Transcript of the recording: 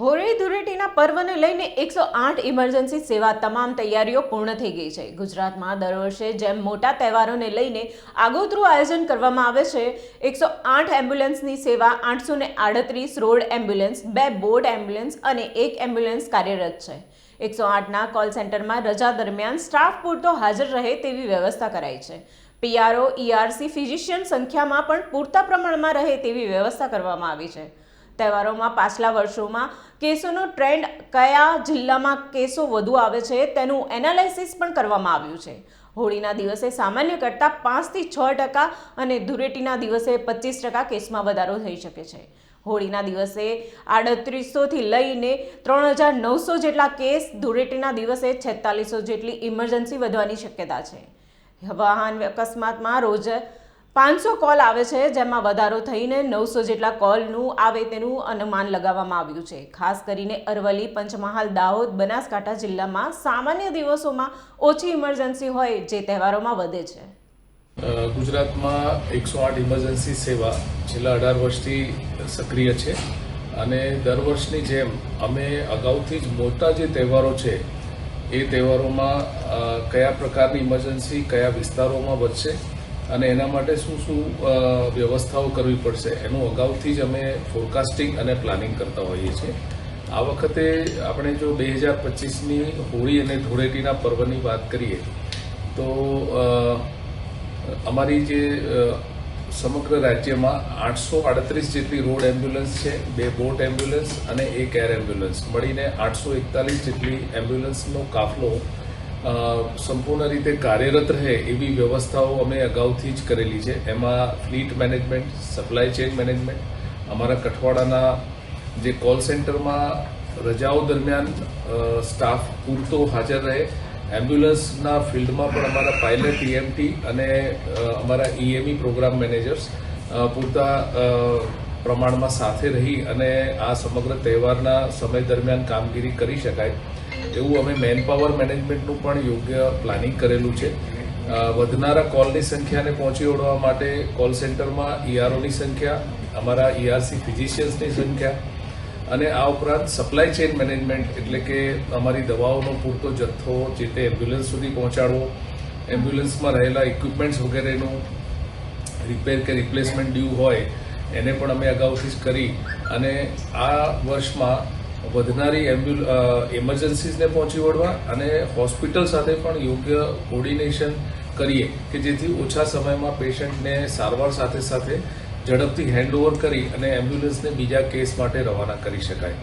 હોળી ધૂળેટીના પર્વને લઈને એકસો આઠ ઇમરજન્સી સેવા તમામ તૈયારીઓ પૂર્ણ થઈ ગઈ છે. ગુજરાતમાં દર વર્ષે જેમ મોટા તહેવારોને લઈને આગોતરું આયોજન કરવામાં આવે છે, એકસો આઠ એમ્બ્યુલન્સની સેવા, આઠસો ને આડત્રીસ રોડ એમ્બ્યુલન્સ, બે બોટ એમ્બ્યુલન્સ અને એક એમ્બ્યુલન્સ કાર્યરત છે. એકસો આઠના કોલ સેન્ટરમાં રજા દરમિયાન સ્ટાફ પૂરતો હાજર રહે તેવી વ્યવસ્થા કરાઈ છે. પીઆરઓ, ઈઆરસી ફિઝિશિયન સંખ્યામાં પણ પૂરતા પ્રમાણમાં રહે તેવી વ્યવસ્થા કરવામાં આવી છે. તહેવારોમાં પાછલા વર્ષોમાં કેસોનો ટ્રેન્ડ કયા જિલ્લામાં કેસો વધુ આવે છે તેનું એનાલિસિસ પણ કરવામાં આવ્યું છે. હોળીના દિવસે સામાન્ય કરતાં પાંચથી છ ટકા અને ધૂળેટીના દિવસે પચીસ ટકા કેસમાં વધારો થઈ શકે છે. હોળીના દિવસે આડત્રીસોથી લઈને ત્રણ હજાર નવસો જેટલા કેસ, ધૂળેટીના દિવસે છેતાલીસો જેટલી ઇમરજન્સી વધવાની શક્યતા છે. વાહન અકસ્માતમાં રોજ પાંચસો કોલ આવે છે, જેમાં વધારો થઈને નવસો જેટલા કોલનું આવે તેનું અનુમાન લગાવવામાં આવ્યું છે. ખાસ કરીને અરવલ્લી, પંચમહાલ, દાહોદ, બનાસકાંઠા જિલ્લામાં સામાન્ય દિવસોમાં ઓછી ઇમરજન્સી હોય જે તહેવારોમાં વધે છે. ગુજરાતમાં એકસો આઠ ઇમરજન્સી સેવા છેલ્લા અઢાર વર્ષથી સક્રિય છે અને દર વર્ષની જેમ અમે અગાઉથી જ મોટા જે તહેવારો છે, એ તહેવારોમાં કયા પ્રકારની ઇમરજન્સી કયા વિસ્તારોમાં વધશે અને એના માટે શું શું વ્યવસ્થાઓ કરવી પડશે, એનું અગાઉથી જ અમે ફોરકાસ્ટિંગ અને પ્લાનિંગ કરતા હોઈએ છીએ. આ વખતે આપણે જો બે હજાર પચીસની હોળી અને ધૂળેટીના પર્વની વાત કરીએ, તો અમારી જે સમગ્ર રાજ્યમાં આઠસો આડત્રીસ જેટલી રોડ એમ્બ્યુલન્સ છે, બે બોટ એમ્બ્યુલન્સ અને એક એર એમ્બ્યુલન્સ. મળીને આઠસો એકતાલીસ જેટલી એમ્બ્યુલન્સનો કાફલો સંપૂર્ણ રીતે કાર્યરત રહે એવી વ્યવસ્થાઓ અમે અગાઉથી જ કરેલી છે. એમાં fleet management, supply chain management, અમારા કઠવાડાના જે કોલ સેન્ટરમાં રજાઓ દરમિયાન સ્ટાફ પૂરતો હાજર રહે. એમ્બ્યુલન્સના ફિલ્ડમાં પણ અમારા પાયલટ ઈએમટી અને અમારા ઈએમઈ પ્રોગ્રામ મેનેજર્સ પૂરતા પ્રમાણમાં સાથે રહી અને આ સમગ્ર તહેવારના સમય દરમિયાન કામગીરી કરી શકાય. એવું અમે મેન પાવર મેનેજમેન્ટનું પણ યોગ્ય પ્લાનિંગ કરેલું છે. વધનારા કોલની સંખ્યાને પહોંચી વળવા માટે કોલ સેન્ટરમાં ઈઆરઓની સંખ્યા, અમારા ઈઆરસી ફિઝિશિયન્સની સંખ્યા અને આ ઉપરાંત સપ્લાય ચેઇન મેનેજમેન્ટ એટલે કે અમારી દવાઓનો પૂરતો જથ્થો જે તે એમ્બ્યુલન્સ સુધી પહોંચાડવો એમ્બ્યુલન્સમાં રહેલા ઇક્વિપમેન્ટ્સ વગેરેનું રિપેર કે રિપ્લેસમેન્ટ ડ્યુ હોય, એને પણ અમે અગાઉથી જ કરી અને આ વર્ષમાં વધનારી એમ્બ્યુલ ઇમરજન્સીઝને પહોંચી વળવા અને હોસ્પિટલ સાથે પણ યોગ્ય કોર્ડિનેશન કરીએ કે જેથી ઓછા સમયમાં પેશન્ટને સારવાર સાથે સાથે ઝડપથી હેન્ડઓવર કરી અને એમ્બ્યુલન્સને બીજા કેસ માટે રવાના કરી શકાય.